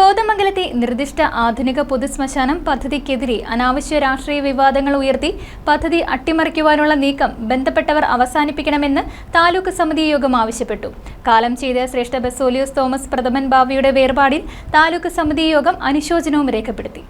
കോതമംഗലത്തെ നിർദ്ദിഷ്ട ആധുനിക പൊതുശ്മശാനം പദ്ധതിക്കെതിരെ അനാവശ്യ രാഷ്ട്രീയ വിവാദങ്ങൾ ഉയർത്തി പദ്ധതി അട്ടിമറിക്കുവാനുള്ള നീക്കം ബന്ധപ്പെട്ടവർ അവസാനിപ്പിക്കണമെന്ന് താലൂക്ക് സമിതി യോഗം ആവശ്യപ്പെട്ടു. കാലം ചെയ്ത ശ്രേഷ്ഠ ബസോലിയോസ് തോമസ് പ്രഥമൻ ബാവയുടെ വേർപാടിൽ താലൂക്ക് സമിതി യോഗം അനുശോചനവും രേഖപ്പെടുത്തി.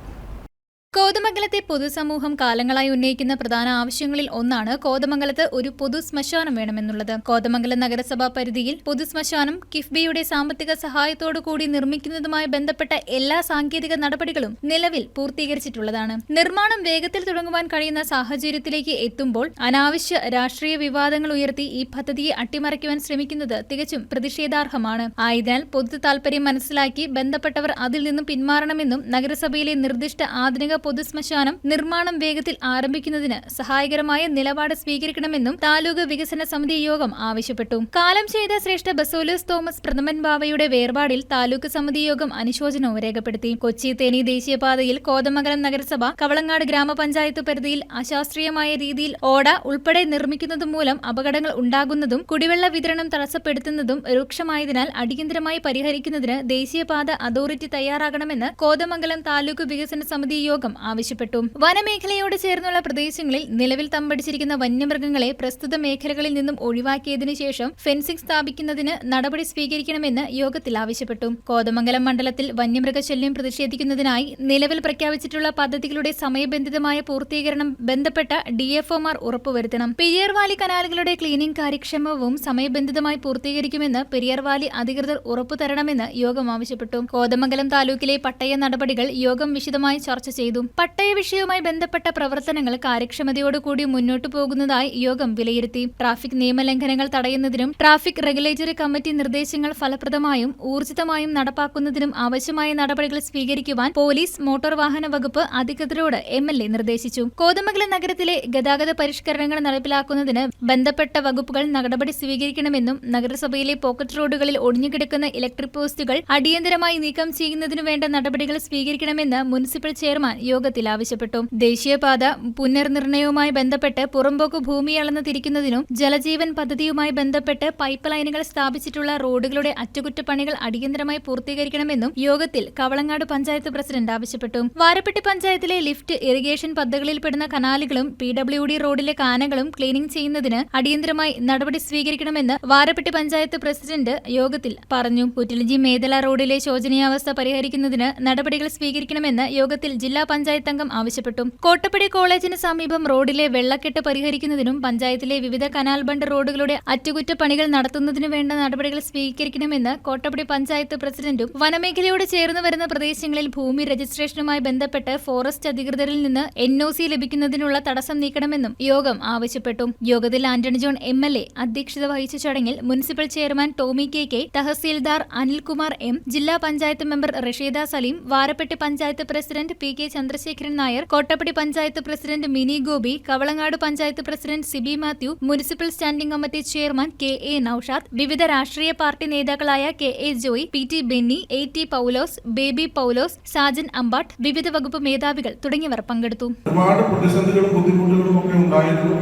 കോതമംഗലത്തെ പൊതുസമൂഹം കാലങ്ങളായി ഉന്നയിക്കുന്ന പ്രധാന ആവശ്യങ്ങളിൽ ഒന്നാണ് കോതമംഗലത്ത് ഒരു പൊതു ശ്മശാനം വേണമെന്നുള്ളത്. കോതമംഗലം നഗരസഭാ പരിധിയിൽ പൊതു ശ്മശാനം കിഫ്ബിയുടെ സാമ്പത്തിക സഹായത്തോടു കൂടി നിർമ്മിക്കുന്നതുമായി ബന്ധപ്പെട്ട എല്ലാ സാങ്കേതിക നടപടികളും നിലവിൽ പൂർത്തീകരിച്ചിട്ടുള്ളതാണ്. നിർമ്മാണം വേഗത്തിൽ തുടങ്ങുവാൻ കഴിയുന്ന സാഹചര്യത്തിലേക്ക് എത്തുമ്പോൾ അനാവശ്യ രാഷ്ട്രീയ വിവാദങ്ങൾ ഉയർത്തി ഈ പദ്ധതിയെ അട്ടിമറിക്കുവാൻ ശ്രമിക്കുന്നത് തികച്ചും പ്രതിഷേധാർഹമാണ്. ആയതിനാൽ പൊതു താൽപര്യം മനസ്സിലാക്കി ബന്ധപ്പെട്ടവർ അതിൽ നിന്നും പിന്മാറണമെന്നും നഗരസഭയിലെ നിർദ്ദിഷ്ട ആധുനിക പൊതുശ്മശാനം നിർമ്മാണം വേഗത്തിൽ ആരംഭിക്കുന്നതിന് സഹായകരമായ നിലപാട് സ്വീകരിക്കണമെന്നും താലൂക്ക് വികസന സമിതി യോഗം ആവശ്യപ്പെട്ടു. കാലം ചെയ്ത ശ്രേഷ്ഠ ബസോലോസ് തോമസ് പ്രഥമൻ ബാവയുടെ വേർപാടിൽ താലൂക്ക് സമിതി യോഗം അനുശോചനവും രേഖപ്പെടുത്തി. കൊച്ചി തേനി ദേശീയപാതയിൽ കോതമംഗലം നഗരസഭ കവളങ്ങാട് ഗ്രാമപഞ്ചായത്ത് പരിധിയിൽ അശാസ്ത്രീയമായ രീതിയിൽ ഓട ഉൾപ്പെടെ നിർമ്മിക്കുന്നത് മൂലം അപകടങ്ങൾ ഉണ്ടാകുന്നതും കുടിവെള്ള വിതരണം തടസ്സപ്പെടുത്തുന്നതും രൂക്ഷമായതിനാൽ അടിയന്തരമായി പരിഹരിക്കുന്നതിന് ദേശീയപാത അതോറിറ്റി തയ്യാറാകണമെന്ന് കോതമംഗലം താലൂക്ക് വികസന സമിതി യോഗം ആവശ്യപ്പെട്ടു. വനമേഖലയോട് ചേർന്നുള്ള പ്രദേശങ്ങളിൽ നിലവിൽ തമ്പടിച്ചിരിക്കുന്ന വന്യമൃഗങ്ങളെ പ്രസ്തുത മേഖലകളിൽ നിന്നും ഒഴിവാക്കിയതിനു ശേഷം ഫെൻസിംഗ് സ്ഥാപിക്കുന്നതിന് നടപടി സ്വീകരിക്കണമെന്ന് യോഗത്തിൽ ആവശ്യപ്പെട്ടു. കോതമംഗലം മണ്ഡലത്തിൽ വന്യമൃഗശല്യം പ്രതിഷേധിക്കുന്നതിനായി നിലവിൽ പ്രഖ്യാപിച്ചിട്ടുള്ള പദ്ധതികളുടെ സമയബന്ധിതമായ പൂർത്തീകരണം ബന്ധപ്പെട്ട ഡിഎഫ്ഒമാർ ഉറപ്പുവരുത്തണം. പെരിയാർവാലി കനാലുകളുടെ ക്ലീനിംഗ് കാര്യക്ഷമവും സമയബന്ധിതമായി പൂർത്തീകരിക്കുമെന്ന് പെരിയാർവാലി അധികൃതർ ഉറപ്പു തരണമെന്ന് യോഗം ആവശ്യപ്പെട്ടു. കോതമംഗലം താലൂക്കിലെ പട്ടയ നടപടികൾ യോഗം വിശദമായി ചർച്ച ചെയ്തു. പട്ടയ വിഷയവുമായി ബന്ധപ്പെട്ട പ്രവർത്തനങ്ങൾ കാര്യക്ഷമതയോടുകൂടി മുന്നോട്ടു പോകുന്നതായി യോഗം വിലയിരുത്തി. ട്രാഫിക് നിയമലംഘനങ്ങൾ തടയുന്നതിനും ട്രാഫിക് റെഗുലേറ്ററി കമ്മിറ്റി നിർദ്ദേശങ്ങൾ ഫലപ്രദമായും ഊർജിതമായും നടപ്പാക്കുന്നതിനും ആവശ്യമായ നടപടികൾ സ്വീകരിക്കുവാൻ പോലീസ് മോട്ടോർ വാഹന വകുപ്പ് അധികൃതരോട് എം എൽ എ നിർദ്ദേശിച്ചു. കോതമംഗലം നഗരത്തിലെ ഗതാഗത പരിഷ്കരണങ്ങൾ നടപ്പിലാക്കുന്നതിന് ബന്ധപ്പെട്ട വകുപ്പുകൾ നടപടി സ്വീകരിക്കണമെന്നും നഗരസഭയിലെ പോക്കറ്റ് റോഡുകളിൽ ഒടിഞ്ഞുകിടക്കുന്ന ഇലക്ട്രിക് പോസ്റ്റുകൾ അടിയന്തരമായി നീക്കം ചെയ്യുന്നതിനു വേണ്ട നടപടികൾ സ്വീകരിക്കണമെന്ന് മുനിസിപ്പൽ ചെയർമാൻ യോഗത്തിൽ ആവശ്യപ്പെട്ടു ദേശീയപാത പുനർനിർണയവുമായി ബന്ധപ്പെട്ട് പുറമ്പോക്ക് ഭൂമി അളന്ന് തിരിക്കുന്നതിനും ജലജീവൻ പദ്ധതിയുമായി ബന്ധപ്പെട്ട് പൈപ്പ് ലൈനുകൾ സ്ഥാപിച്ചിട്ടുള്ള റോഡുകളുടെ അറ്റകുറ്റപ്പണികൾ അടിയന്തരമായി പൂർത്തീകരിക്കണമെന്നും യോഗത്തിൽ കവളങ്ങാട് പഞ്ചായത്ത് പ്രസിഡന്റ് ആവശ്യപ്പെട്ടു. വാരപ്പെട്ടി പഞ്ചായത്തിലെ ലിഫ്റ്റ് ഇറിഗേഷൻ പദ്ധതികളിൽപ്പെടുന്ന കനാലുകളും പി ഡബ്ല്യു ഡി റോഡിലെ കാനകളും ക്ലീനിംഗ് ചെയ്യുന്നതിന് അടിയന്തരമായി നടപടി സ്വീകരിക്കണമെന്ന് വാരപ്പെട്ടി പഞ്ചായത്ത് പ്രസിഡന്റ് യോഗത്തിൽ പറഞ്ഞു. പുറ്റിലിജി മേദല റോഡിലെ ശോചനീയാവസ്ഥ പരിഹരിക്കുന്നതിന് നടപടികൾ സ്വീകരിക്കണമെന്ന് യോഗത്തിൽ ജില്ലാ പഞ്ചായത്ത് അംഗം ആവശ്യപ്പെട്ടു. കോട്ടപ്പടി കോളേജിന് സമീപം റോഡിലെ വെള്ളക്കെട്ട് പരിഹരിക്കുന്നതിനും പഞ്ചായത്തിലെ വിവിധ കനാൽ ബണ്ട് റോഡുകളുടെ അറ്റകുറ്റപ്പണികൾ നടത്തുന്നതിനു വേണ്ട നടപടികൾ സ്വീകരിക്കണമെന്ന് കോട്ടപ്പടി പഞ്ചായത്ത് പ്രസിഡന്റും വനമേഖലയോട് ചേർന്ന് വരുന്ന പ്രദേശങ്ങളിൽ ഭൂമി രജിസ്ട്രേഷനുമായി ബന്ധപ്പെട്ട് ഫോറസ്റ്റ് അധികൃതരിൽ നിന്ന് എൻ ഒ സി ലഭിക്കുന്നതിനുള്ള തടസ്സം നീക്കണമെന്നും യോഗം ആവശ്യപ്പെട്ടു. യോഗത്തിൽ Antony John M L A അധ്യക്ഷത വഹിച്ച ചടങ്ങിൽ municipal chairman Tomy K K tahsildar Anilkumar M ജില്ലാ panchayat member Rasheeda Salim Varappetty panchayat president P K Chandrasekharan Nair Kottappady panchayat president Mini Gopi Kavalangad panchayat president Siby Mathew municipal standing committee chairman K A Noushad വിവിധ രാഷ്ട്രീയ party നേതാക്കളായ K A Joy P T Benny A T Paulose Baby Paulose Sajan Ambatt വിവിധ വകുപ്പ് മേധാവികൾ തുടങ്ങിയവർ പങ്കെടുത്തു. ഒരുപാട് പ്രതിസന്ധികളും ബുദ്ധിമുട്ടുകളും ഒക്കെ ഉണ്ടായിരുന്നു.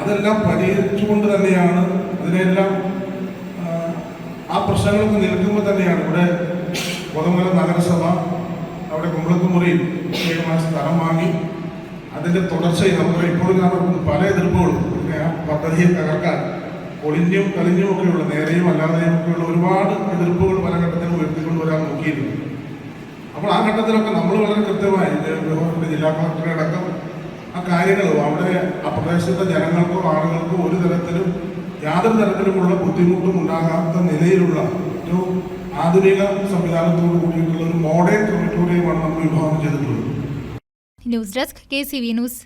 അതെല്ലാം പരിഹരിച്ചുകൊണ്ട് തന്നെയാണ് അതിനെല്ലാം ആ, പ്രശ്നങ്ങൾക്ക് നിൽക്കുമ്പോൾ തന്നെയാണ് ഇവിടെ കൊതമല നഗരസഭ അവിടെ കുമ്പളക്കുമുറിയിൽ പ്രത്യേകമായ സ്ഥലം വാങ്ങി അതിന്റെ തുടർച്ചയിൽ നമുക്ക് ഇപ്പോഴും കാണുന്ന പല എതിർപ്പുകളും. ആ പദ്ധതിയെ തകർക്കാൻ ഒളിഞ്ഞും കലിഞ്ഞും ഒക്കെയുള്ള നേരെയും അല്ലാതെയും ഒക്കെയുള്ള ഒരുപാട് എതിർപ്പുകൾ പല ഘട്ടത്തിലും ഉയർത്തിക്കൊണ്ട് വരാൻ നോക്കിയിരുന്നു. അപ്പോൾ ആ ഘട്ടത്തിലൊക്കെ നമ്മൾ വളരെ കൃത്യമായി ജില്ലാ കളക്ടറെ അടക്കം ആ കാര്യങ്ങളും അവിടെ ആ പ്രദേശത്തെ ജനങ്ങൾക്കോ ആളുകൾക്കോ ഒരു തരത്തിലും യാതൊരു തരത്തിലുമുള്ള ബുദ്ധിമുട്ടും ഉണ്ടാകാത്ത നിലയിലുള്ള ആധുനിക സംവിധാനത്തോടു കൂടിയിട്ടുള്ള ഒരു മോഡേൺ ക്രിമിറ്റോറിയമാണ് നമ്മൾ വിഭാവനം ചെയ്തിട്ടുള്ളത് news desk K C V news